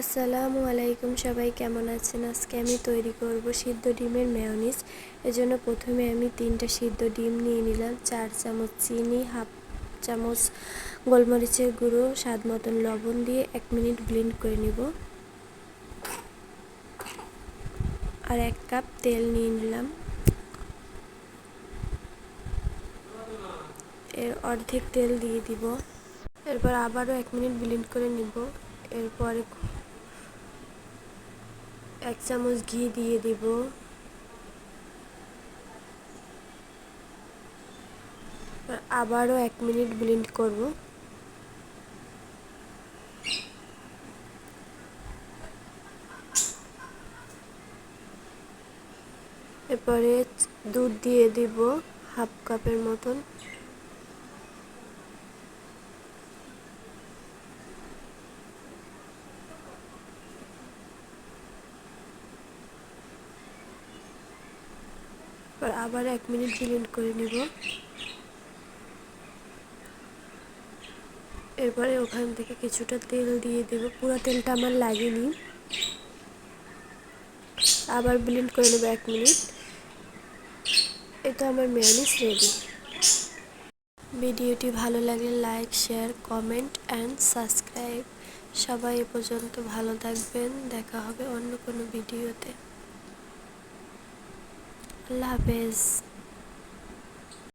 আসসালামু আলাইকুম সবাই, কেমন আছেন? আজকে আমি তৈরি করব সিদ্ধ ডিমের মেয়নিজ এজন্য প্রথমে আমি তিনটা সিদ্ধ ডিম নিয়ে নিলাম, চার চামচ চিনি, হাফ চামচ গোলমরিচের গুঁড়ো, স্বাদ মতন লবণ দিয়ে এক মিনিট ব্লেন্ড করে নিব। আর এক কাপ তেল নিয়ে নিলাম। এর অর্ধেক তেল দিয়ে দিব। এরপর আবারও এক মিনিট ব্লেন্ড করে নিব। এরপরে এক চামচ ঘি দিয়ে দিব। আবারও এক মিনিট ব্লেন্ড করব। এরপরে দুধ দিয়ে দিব হাফ কাপের মতন। এবার আবার এক মিনিট ব্লেন্ড করে নিব। এরপরে ওখান থেকে কিছুটা তেল দিয়ে দেব। পুরো তেলটা আমার লাগেনি। আবার ব্লেন্ড করে নেব এক মিনিট। এটা আমার মেয়নিস রেডি ভিডিওটি ভালো লাগলে like share comment and subscribe সবাই এ পর্যন্ত ভালো থাকবেন। দেখা হবে অন্য কোনো ভিডিওতে। আল্লাহ হাফেজ